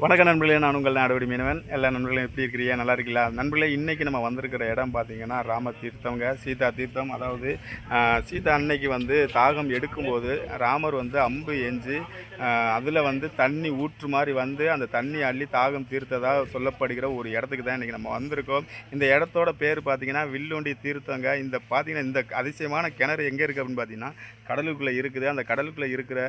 வணக்கம் நண்பர்களே நான் உங்கள் நாடுபடி மீனவன். எல்லா நண்பர்களும் எப்படி இருக்கிறீங்க? நல்லா இருக்கீங்களா? நண்பர்களே இன்றைக்கி நம்ம வந்திருக்கிற இடம் பார்த்தீங்கன்னா ராம தீர்த்தம்ங்க சீதா தீர்த்தம். அதாவது சீதா அன்னைக்கு வந்து தாகம் எடுக்கும்போது ராமர் வந்து அம்பு எஞ்சி அதில் வந்து தண்ணி ஊற்று மாதிரி வந்து அந்த தண்ணி அள்ளி தாகம் தீர்த்ததாக சொல்லப்படுகிற ஒரு இடத்துக்கு தான் இன்றைக்கி நம்ம வந்திருக்கோம். இந்த இடத்தோட பேர் பார்த்தீங்கன்னா வில்லுண்டி தீர்த்தங்க. இந்த பார்த்தீங்கன்னா இந்த அதிசயமான கிணறு எங்கே இருக்குது அப்படின்னு பார்த்தீங்கன்னா கடலுக்குள்ளே இருக்குது. அந்த கடலுக்குள்ளே இருக்கிற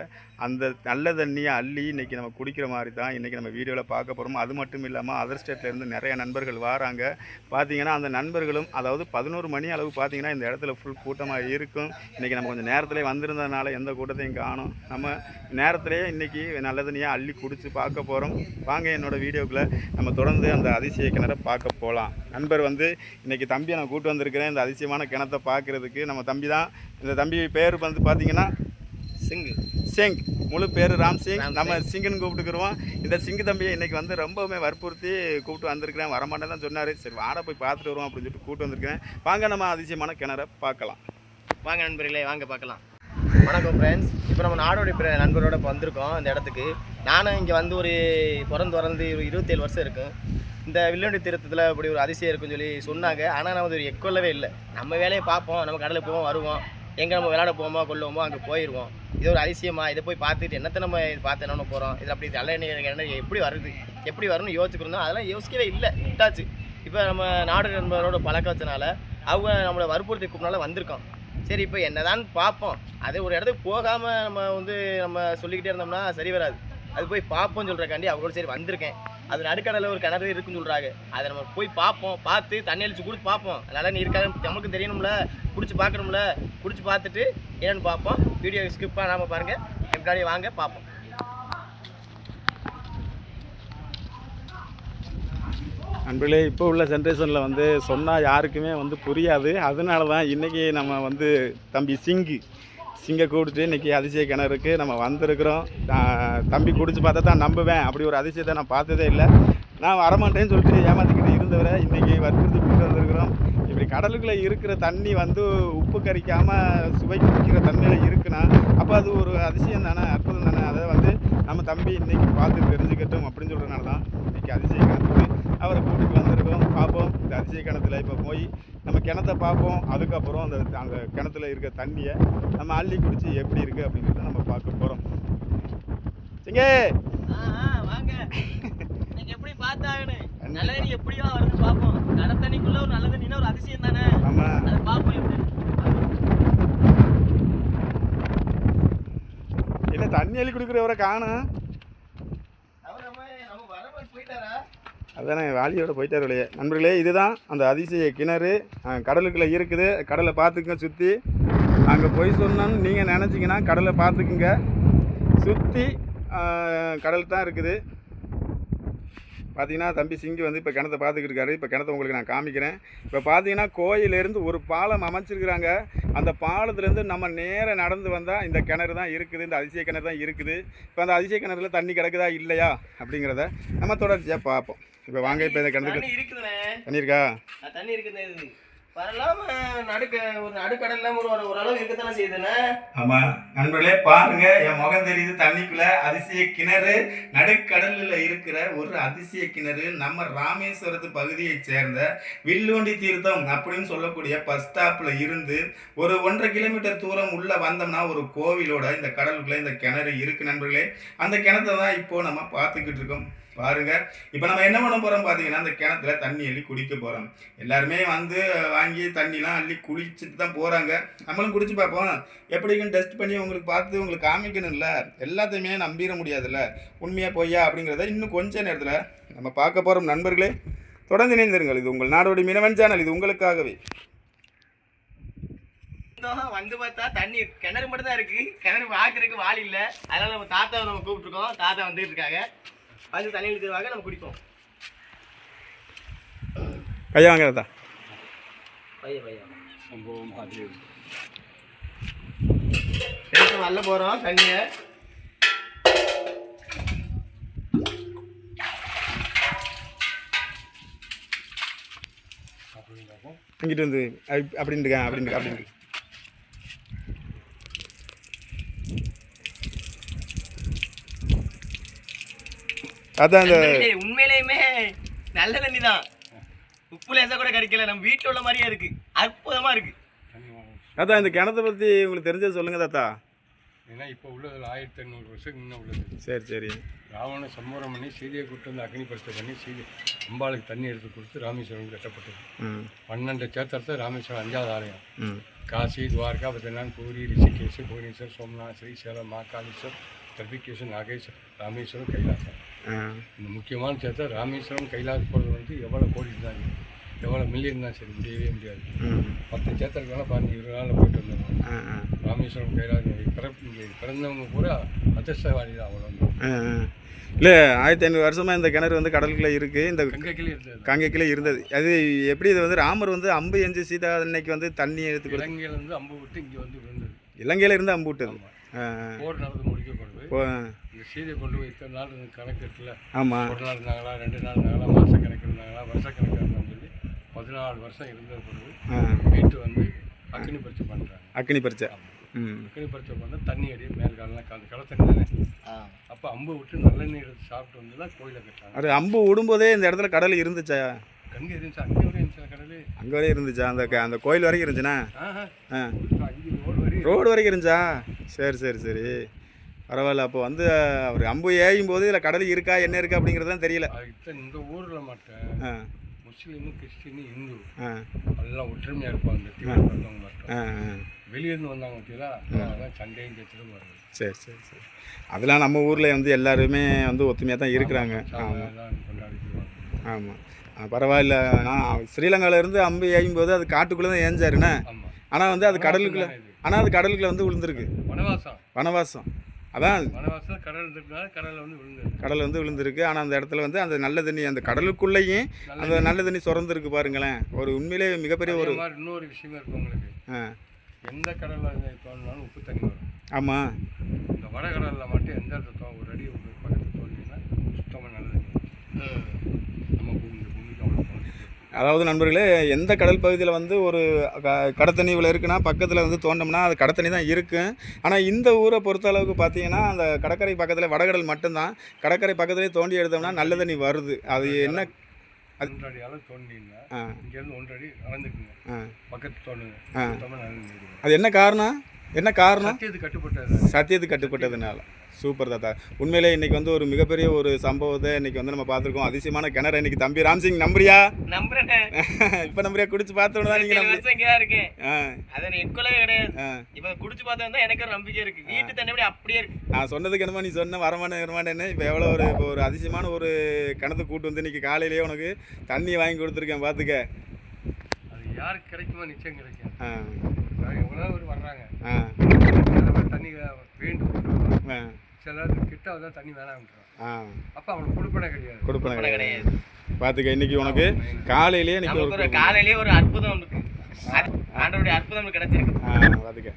அந்த நல்ல தண்ணியை அள்ளி இன்றைக்கி நம்ம குடிக்கிற மாதிரி தான் இன்றைக்கி நம்ம வீடியோவில் பார்க்க போகிறோம் அது மட்டும் இல்லாமல் அதர் ஸ்டேட்லேருந்து நிறைய நண்பர்கள் வராங்க. பார்த்தீங்கன்னா அந்த நண்பர்களும் அதாவது பதினோரு மணி அளவு பார்த்தீங்கன்னா இந்த இடத்துல ஃபுல் கூட்டமாக இருக்கும். இன்றைக்கி நம்ம கொஞ்சம் நேரத்திலே வந்திருந்ததுனால எந்த கூட்டத்தையும் காணும். நம்ம நேரத்திலேயே இன்றைக்கி நல்ல அள்ளி குடித்து பார்க்க போகிறோம் வாங்க என்னோடய வீடியோக்குள்ளே நம்ம தொடர்ந்து அந்த அதிசய கிணறை பார்க்க போகலாம் நண்பர் வந்து இன்றைக்கி தம்பியை நான் கூட்டு வந்திருக்கிறேன். இந்த அதிசயமான கிணத்தை பார்க்குறதுக்கு நம்ம தம்பி தான் இந்த தம்பி பேர் வந்து பார்த்தீங்கன்னா சிங்கு. சிங் முழு பேர் ராம் சிங். நம்ம சிங்குன்னு கூப்பிட்டுக்குருவோம் இந்த சிங்கு தம்பியை இன்னைக்கு வந்து ரொம்பவுமே வற்புறுத்தி கூப்பிட்டு வந்திருக்கிறேன். வரமாட்டேன்னு தான் சொன்னார். சரி வாட போய் பார்த்துட்டு வருவோம் அப்படின்னு சொல்லிட்டு கூப்பிட்டு வந்திருக்கிறேன். வாங்க நம்ம அதிசயமான கிணறை பார்க்கலாம். வாங்க நண்பர்களே வாங்க பார்க்கலாம். வணக்கம் ஃப்ரெண்ட்ஸ் இப்போ நம்ம நாடோடி நண்பரோட இப்போ வந்திருக்கோம் இந்த இடத்துக்கு. நானும் இங்கே வந்து ஒரு பிறந்து ஒரு இருபத்தேழு வருஷம் இருக்கும் இந்த வில்லுண்டி திருத்தத்தில் இப்படி ஒரு அதிசயம் இருக்குன்னு சொல்லி சொன்னாங்க. ஆனால் நான் அது எக்கொள்ளவே இல்லை. நம்ம வேலையை பார்ப்போம் நம்ம கடலுக்கு போவோம் வருவோம். எங்கே நம்ம விளையாட போவோமோ கொள்ளுவோமோ அங்கே போயிடுவோம் இது ஒரு அதிசயமா இதை போய் பார்த்துட்டு என்னத்தை நம்ம இது பார்த்து என்ன போகிறோம் இதில் அப்படி நல்ல எண்ணெய் எண்ணெய் எப்படி வருது? எப்படி வரும்னு யோசிச்சுக்கிறோம் அதெல்லாம் யோசிக்கவே இல்லை. விட்டாச்சு. இப்போ நம்ம நாடு நண்பரோட பழக்க வச்சனால அவங்க நம்மளை வற்புறுத்தி கூப்பினால வந்திருக்கோம். சரி இப்போ என்னதான் பார்ப்போம். அது ஒரு இடத்துக்கு போகாமல் நம்ம வந்து நம்ம சொல்லிக்கிட்டே இருந்தோம்னா சரி வராது. அது போய் பார்ப்போம்னு சொல்கிறக்காண்டி அவங்களோட சரி வந்திருக்கேன். அது நடுக்கடலில் ஒரு கிணறு இருக்குன்னு சொல்கிறாங்க அதை நம்ம போய் பார்ப்போம். பார்த்து தண்ணி அழிச்சு கொடுத்து பார்ப்போம். அதனால நீ இருக்காது நமக்கு தெரியணும்ல. குடிச்சு பார்க்கணும்ல. குடிச்சு பார்த்துட்டு என்னன்னு பார்ப்போம். வீடியோ ஸ்கிப் பண்ணாமல் பாருங்கள் எப்படி வாங்க பார்ப்போம். அன்பிலே இப்போ உள்ள ஜென்ரேஷனில் வந்து சொன்னால் யாருக்குமே வந்து புரியாது. அதனால தான் இன்றைக்கி நம்ம வந்து தம்பி சிங்கு. சிங்கை கூப்பிட்டு இன்றைக்கி அதிசய கிணறுக்கு நம்ம வந்திருக்கிறோம். தம்பி குடிச்சு பார்த்தா தான் நம்புவேன். அப்படி ஒரு அதிசயத்தை நான் பார்த்ததே இல்லை. நான் வரமாட்டேன்னு சொல்லிட்டு ஏமாற்றிக்கிட்டு இருந்தவரை இன்றைக்கி வற்புறுத்தி கூப்பிட்டு வந்திருக்கிறோம். இப்படி கடலுக்குள்ளே இருக்கிற தண்ணி வந்து உப்பு கரிக்காமல் சுவை குடிக்கிற தண்ணியில் இருக்குன்னா அப்போ அது ஒரு அதிசயம் தானே அற்புதம் தானே? அதை வந்து நம்ம தம்பி இன்றைக்கி பார்த்து தெரிஞ்சுக்கட்டும் அப்படின்னு சொல்கிறனால தான் இன்றைக்கி அதிசயம் கிணத்துக்கு அவரை கூட்டிட்டு வந்திருக்கோம் அதிசய கிணத்துல இப்போ போய் நம்ம கிணத்த பார்ப்போம். அதுக்கப்புறம் அந்த அந்த கிணத்துல இருக்க தண்ணியை நம்ம அள்ளி குடிச்சு எப்படி இருக்குது அப்படிங்கிறத நம்ம பார்க்க போகிறோம் சிங்கே! வாங்க. எப்படி பார்த்தாங்கன்னு நல்ல தண்ணி எப்படியோ வருது பார்ப்போம். கடை தண்ணிக்குள்ள ஒரு நல்ல தண்ணினா ஒரு அதிசயம் தானே? நம்ம அதை பார்ப்போம் எப்படி என்ன தண்ணி அள்ளி குடிக்கிறவரை காணும் அவர் நம்ம நம்ம வரப்ப போயிட்டாரா அதுதான் வாலியோட போயிட்டார் இல்லையே நண்பர்களே இதுதான் அந்த அதிசய கிணறு. கடலுக்குள்ளே இருக்குது. கடலை பார்த்துக்குங்க சுற்றி அங்கே போய் சொன்னோன்னு நீங்கள் நினச்சிங்கன்னா கடலை பார்த்துக்குங்க. சுற்றி கடல் தான் இருக்குது. பார்த்தீங்கன்னா தம்பி சிங்கி வந்து இப்போ கிணத்த பார்த்துக்கிட்டு இருக்காரு. இப்போ கிணத்த உங்களுக்கு நான் காமிக்கிறேன். இப்போ பார்த்தீங்கன்னா கோயிலேருந்து ஒரு பாலம் அமைச்சிருக்கிறாங்க. அந்த பாலத்துலேருந்து நம்ம நேராக நடந்து வந்தால் இந்த கிணறு தான் இருக்குது. இந்த அதிசய கிணறு தான் இருக்குது. இப்போ அந்த அதிசய கிணறுல தண்ணி கிடக்குதா இல்லையா அப்படிங்கிறத நம்ம தொடர்ச்சியாக பார்ப்போம். இப்போ வாங்க இப்போ இந்த கிணத்துக்கு தண்ணி இருக்கா? தண்ணி இருக்குது வரலாம் நடுக்க ஒரு நடுக்கடல்ல ஒரு ஒரு ஓரளவு இருக்கத்தானே செய்யுதுண்ணே ஆமாம் நண்பர்களே பாருங்க. என் முகம் தெரியுது தண்ணிக்குள்ள அதிசய கிணறு நடுக்கடலில் இருக்கிற ஒரு அதிசய கிணறு நம்ம ராமேஸ்வரத்து பகுதியை சேர்ந்த வில்லுண்டி தீர்த்தம் அப்படின்னு சொல்லக்கூடிய பஸ் ஸ்டாப்ல இருந்து ஒரு ஒன்றரை கிலோமீட்டர் தூரம் உள்ள வந்தோம்னா ஒரு கோவிலோட இந்த கடலுக்குள்ள இந்த கிணறு இருக்கு நண்பர்களே. அந்த கிணத்தை தான் இப்போ நம்ம பார்த்துக்கிட்டு இருக்கோம். பாருங்க. இப்போ நம்ம என்ன பண்ண போறோம் பார்த்தீங்கன்னா அந்த கிணத்துல தண்ணி அள்ளி குடிக்க போறோம். எல்லாருமே வந்து வாங்கி தண்ணிலாம் அள்ளி குளிச்சுட்டு தான் போறாங்க. நம்மளும் குடிச்சு பார்ப்போம். எப்படிக்கும் டெஸ்ட் பண்ணி உங்களுக்கு பார்த்து உங்களுக்கு காமிக்கணும்ல. எல்லாத்தையுமே நம்பிட முடியாதுல்ல. உண்மையா பொய்யா அப்படிங்கிறத இன்னும் கொஞ்ச நேரத்தில் நம்ம பார்க்க போகிறோம் நண்பர்களே. தொடர்ந்து இணைந்திருங்கள். இது உங்கள் நாடோடி மினவன் சேனல். இது உங்களுக்காகவே. வந்தோம், வந்து பார்த்தா தண்ணி கிணறு மட்டும் தான் இருக்கு. கிணறு பார்க்கறதுக்கு வாள் இல்லை. அதனால நம்ம தாத்தாவை நம்ம கூப்பிட்டுருக்கோம். தாத்தா வந்துட்டு இருக்காங்க. வந்து தண்ணி எடுத்துருவாங்க நம்ம குடிப்போம். கையா வாங்கிறதா? பைய பைய எடுத்து வரல போகிறோம் தண்ணியை. இங்கிட்டு வந்து அப்படி- அப்படின்னு இருக்கேன் அப்படின்னு இருக்கு, அப்படின்னு அதான் உண்மையிலேயுமே நல்ல தண்ணி தான். உப்பு லேசா கூட கிடைக்கல. நம்ம வீட்டுல உள்ள மாதிரியே இருக்கு. அற்புதமா இருக்கு. அதான் இந்த கிணத்தை பற்றி உங்களுக்கு தெரிஞ்சது சொல்லுங்க தாத்தா. ஏன்னா இப்போ உள்ளதில் ஆயிரத்தி எண்ணூறு வருஷம் முன்ன உள்ளது. சரி சரி. ராவண சம்மாரம் பண்ணி சீதையை கூட்டு வந்து அக்னிபரிசை பண்ணி சீதை அம்பாளுக்கு தண்ணி எடுத்து கொடுத்து ராமேஸ்வரம் கட்டப்பட்டது. பன்னெண்டு சேத்திரத்தை ராமேஸ்வரம் அஞ்சாவது ஆலயம். காசி துவாரகா பத்ரிநாத் பூரி ரிஷிகேஷ் புவனேஸ்வர் சோம்நாத் ஸ்ரீசைலம் மாகாளீஸ்வர் தர்பிகேஸ்வர் நாகேஸ்வர் ராமேஸ்வரம் கைலாசம். இந்த முக்கியமான சேத்திரம் ராமேஸ்வரம் கைலாஸ் போகிறது வந்து எவ்வளோ கோடி இருந்தாங்க எவ்வளோ மில்லியன் தான் சரி முடியவே முடியாது. பத்து சேத்திரத்துக்கு வேணால் பதினஞ்சு இருபது நாளில் போயிட்டு ஆ ராமேஸ்வரம் கைலாஸ் பிறப்பு இங்கே பிறந்தவங்க பூரா அதிர்ஷ்டவாதி தான் அவ்வளோ இல்லை ஆயிரத்தி ஐநூறு வருஷமாக இந்த கிணறு வந்து கடலுக்குள்ளே இருக்குது இந்த கங்கைக்குள்ளே இருந்தது. அது எப்படி இது வந்து ராமர் வந்து அம்பு எஞ்சி சீதா அன்னைக்கு வந்து தண்ணி எடுத்து இலங்கையிலேருந்து அம்பு விட்டு இங்கே வந்து விழுந்தது. இலங்கையில் இருந்து அம்பு விட்டது. ஆ போர் நடந்து முடிக்கப்படுது இந்த சீதை கொண்டு போய் இத்தனை நாள் இந்த கணக்கு இருக்குல்ல ஆமாம் ஒரு நாள் இருந்தாங்களா ரெண்டு நாள் இருந்தாங்களா மாத கணக்கு இருந்தாங்களா வருஷ கணக்கு இருந்தாங்கன்னு சொல்லி பதினாலு வருஷம் இருந்த பிறகு வீட்டு வந்து அக்னி பரிச்சை பண்ணுறாங்க அக்னி பறிச்சை ம். அக்னி பரிச்சை பண்ணால் தண்ணி அடி மேல் காலெலாம் அந்த கடை தண்ணி தானே. அப்போ அம்பு விட்டு நல்லெண்ணெய் எடுத்து சாப்பிட்டு வந்து தான் கோயிலை கட்டுறாங்க. அது அம்பு விடும்போதே இந்த இடத்துல கடல் இருந்துச்சா? கங்கை இருந்துச்சு அங்கே வரையும் இருந்துச்சு கடல்? அங்கே வரையும் இருந்துச்சா? அந்த க- அந்த கோயில் வரைக்கும் இருந்துச்சுண்ணா ஆஹா. ஆ. ரோடு வரைக்கும் இருந்துச்சா? சரி சரி சரி. பரவாயில்ல அப்போ வந்து அவர் அம்பு ஏயும் போது இதில் கடல் இருக்கா என்ன இருக்கா அப்படிங்கிறது தான் தெரியல. இந்த ஊரில் மட்டும் முஸ்லீமு கிறிஸ்டினு இந்து எல்லாம் ஒற்றுமையாக இருப்பாங்க தீவிரம் வந்தவங்க மட்டும். வெளியேருந்து வந்தாங்க பார்த்தீங்களா சண்டையும் சச்சரும் வருது. சரி சரி சரி. அதெல்லாம் நம்ம ஊரில் வந்து எல்லாருமே வந்து ஒத்துமையாக தான் இருக்கிறாங்க. ஆமாம் பரவாயில்ல. நான் ஸ்ரீலங்கால இருந்து அம்பு ஏயும் போது அது காட்டுக்குள்ளே தான் ஏஞ்சாருண்ணே ஆனால் வந்து அது கடலுக்குள்ளே ஆனால் அது கடலுக்குள்ளே வந்து விழுந்திருக்கு. வனவாசம். வனவாசம். அதான் கடல் கடலில் வந்து விழுந்தது. கடல் வந்து விழுந்திருக்கு. ஆனால் அந்த இடத்துல வந்து அந்த நல்ல தண்ணி அந்த கடலுக்குள்ளேயும் அந்த நல்ல தண்ணி சுரந்துருக்கு பாருங்களேன். ஒரு உண்மையிலே மிகப்பெரிய ஒரு இன்னொரு விஷயமே இருக்கு உங்களுக்கு. ஆ. எந்த கடலில் தோணினாலும் உப்பு தண்ணி வரும். ஆமாம் இந்த வடகடலில் மட்டும் எந்த இடத்துல தோ- ஒரு அடி ஒரு பக்கத்தில் தோண்டிங்கன்னா சுத்தமாக நல்ல தண்ணி. நம்ம பூமி இந்த பூமிக்கு அவ்வளோ தோணுது அதாவது நண்பர்களே எந்த கடல் பகுதியில் வந்து ஒரு க- கடத்தண்ணி இவ்வளோ இருக்குன்னா பக்கத்தில் வந்து தோண்டோம்னா அது கடத்தண்ணி தான் இருக்கும் ஆனால் இந்த ஊரை பொறுத்த அளவுக்கு பார்த்தீங்கன்னா அந்த கடற்கரை பக்கத்தில் வடகடல் மட்டும்தான். கடற்கரை பக்கத்துலேயே தோண்டி எடுத்தோம்னா நல்ல தண்ணி வருது. அது என்ன அளவு இங்கேருந்து அளந்துக்குங்க. பக்கத்து தோணுங்க அது என்ன காரணம்? என்ன காரணம்? சத்தியத்துக்கு கட்டுப்பட்டது சத்தியத்துக்கு கட்டுப்பட்டதுனால. சூப்பர் தாத்தா. உண்மையிலே இன்னைக்கு வந்து ஒரு மிகப்பெரிய ஒரு சம்பவத்தை இன்னைக்கு வந்து நம்ம பார்த்துருக்கோம். அதிசயமான கிணறு இன்னைக்கு. தம்பி ராம்சிங் நம்புறியா? இப்போ நம்புறியா? குடிச்சு பார்த்தோன்னு தான் இங்கதான் இருக்கேன். அதை எட்கொள்ளவே கிடையாது. இப்ப குடிச்சு பார்த்தா தான் எனக்கு ஒரு நம்பிக்கை இருக்கு. வீட்டு தண்ணி அப்படி அப்படியே இருக்கு. நான் சொன்னதுக்கு என்னமோ நீ சொன்ன வரமாட்டேன் வரமாட்டேன்னு இப்போ எவ்வளோ ஒரு இப்போ ஒரு அதிசயமான ஒரு கிணத்து கூட்டு வந்து இன்னைக்கு காலையிலேயே உனக்கு தண்ணி வாங்கி கொடுத்துருக்கேன் பார்த்துக்க அது யாருக்கு கிடைக்குமோ நிச்சயம் கிடைக்கும் எவ்வளோ பேர் வர்றாங்க. தண்ணி வேண்டும் கிட்ட வந்தால் தண்ணி வேணாம்ன்றான் ஆ. அப்போ அவனுக்கு கொடுப்பனே கிடையாது. கொடுப்பேன் கிடையாது. கிடையாது. பார்த்துக்க இன்னைக்கு உனக்கு காலையிலேயே இன்னைக்கு நமக்கு ஒரு ஒரு காலையிலேயே ஒரு அற்புதம் இருக்கு ஆண்டவருடைய அற்புதம் நமக்கு கிடைச்சிருக்கு. ஆ பார்த்துக்க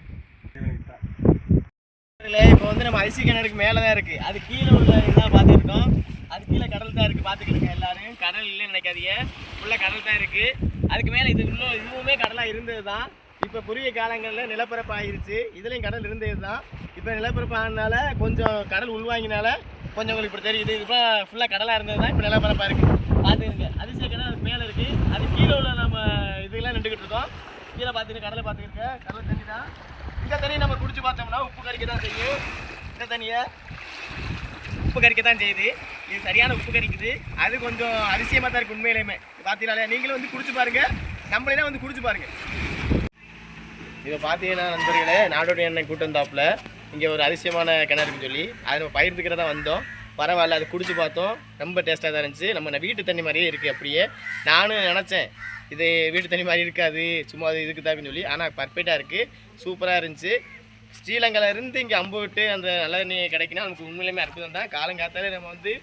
இப்போ வந்து நம்ம அரிசி கிணறுக்கு மேலே தான் இருக்கு. அது கீழே உள்ள இதெல்லாம் பார்த்துருக்கோம். அது கீழே கடல் தான் இருக்கு. பார்த்துக்கிடுங்க எல்லாரும். கடல் இல்லைன்னு நினைக்காதீங்க. உள்ள கடல் தான் இருக்கு. அதுக்கு மேலே இது இன்னும் இதுவுமே கடலாக இருந்தது தான் இப்போ குறுகிய காலங்களில் நிலப்பரப்பு ஆயிருச்சு. இதுலேயும் கடல் இருந்தது தான் இப்போ நிலப்பரப்பு ஆனதுனால கொஞ்சம் கடல் உள்வாங்கினால கொஞ்சம் உங்களுக்கு இப்படி தெரியுது. இப்போ ஃபுல்லாக கடலாக இருந்தது தான் இப்போ நிலப்பரப்பாக இருக்குது பார்த்துருங்க அதிசய கடல் அதுக்கு மேலே இருக்குது அது கீழே உள்ள நம்ம இதெல்லாம் நின்றுக்கிட்டு இருக்கோம். கீழே பார்த்துட்டு கடலை பார்த்துருக்கேன் கடல் தண்ணி தான் இந்த தண்ணியை நம்ம குடிச்சு பார்த்தோம்னா உப்பு கறிக்க தான் செய்யும். இந்த தண்ணியை உப்பு கறிக்க தான் செய்யுது. இது சரியான உப்பு கறிக்குது அது கொஞ்சம் அதிசயமாக தான் இருக்குது உண்மையிலேயுமே பார்த்தீங்களா நீங்களும் வந்து குடிச்சு பாருங்கள் நம்மளே வந்து குடிச்சு பாருங்கள் இப்போ பார்த்தீங்கன்னா நண்பர்களே நாடோடி எண்ணெய் கூட்டு வந்தாப்புல இங்கே ஒரு அதிசயமான கிணறுன்னு சொல்லி அதை நம்ம பயிர்ந்துக்கிறதா வந்தோம். பரவாயில்ல அது குடிச்சு பார்த்தோம். ரொம்ப டேஸ்ட்டாக தான் இருந்துச்சு. நம்ம வீட்டு தண்ணி மாதிரியே இருக்குது அப்படியே. நானும் நினச்சேன் இது வீட்டு தண்ணி மாதிரி இருக்காது சும்மா அது இதுக்கு தான் சொல்லி. ஆனால் பர்ஃபெக்டாக இருக்குது சூப்பராக இருந்துச்சு. ஸ்ரீலங்கால இருந்து இங்கே அம்பு விட்டு அந்த நல்ல தண்ணி கிடைக்குன்னா நமக்கு உண்மையிலுமே அற்புதம் தான். காலங்காத்தாலே நம்ம வந்து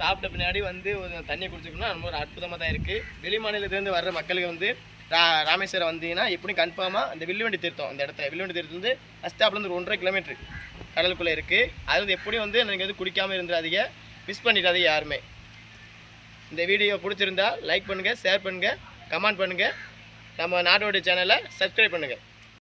சாப்பிட்ட பின்னாடி வந்து ஒரு தண்ணியை குடிச்சிக்கணும்னா ரொம்ப ஒரு அற்புதமாக தான் இருக்குது வெளி மாநிலத்திலேருந்து வர்ற மக்களுக்கு வந்து ரா ராமேஸ்வரம் வந்தீங்கன்னா எப்படி கன்ஃபார்மாக அந்த வில்லுவண்டி தீர்த்தம் அந்த இடத்துல. வில்லுவண்டி தீர்த்தம் வந்து அஸ்தாப்லேருந்து ஒரு ஒன்றரை கிலோமீட்டர் கடலுக்குள்ளே இருக்குது அது எப்படியும் வந்து நீங்கள் வந்து குடிக்காமல் இருந்துடாதீங்க. மிஸ் பண்ணிடாதீங்க யாருமே. இந்த வீடியோ பிடிச்சிருந்தா லைக் பண்ணுங்கள் ஷேர் பண்ணுங்கள் கமெண்ட் பண்ணுங்கள் நம்ம நாடோடி சேனலை சப்ஸ்கிரைப் பண்ணுங்கள்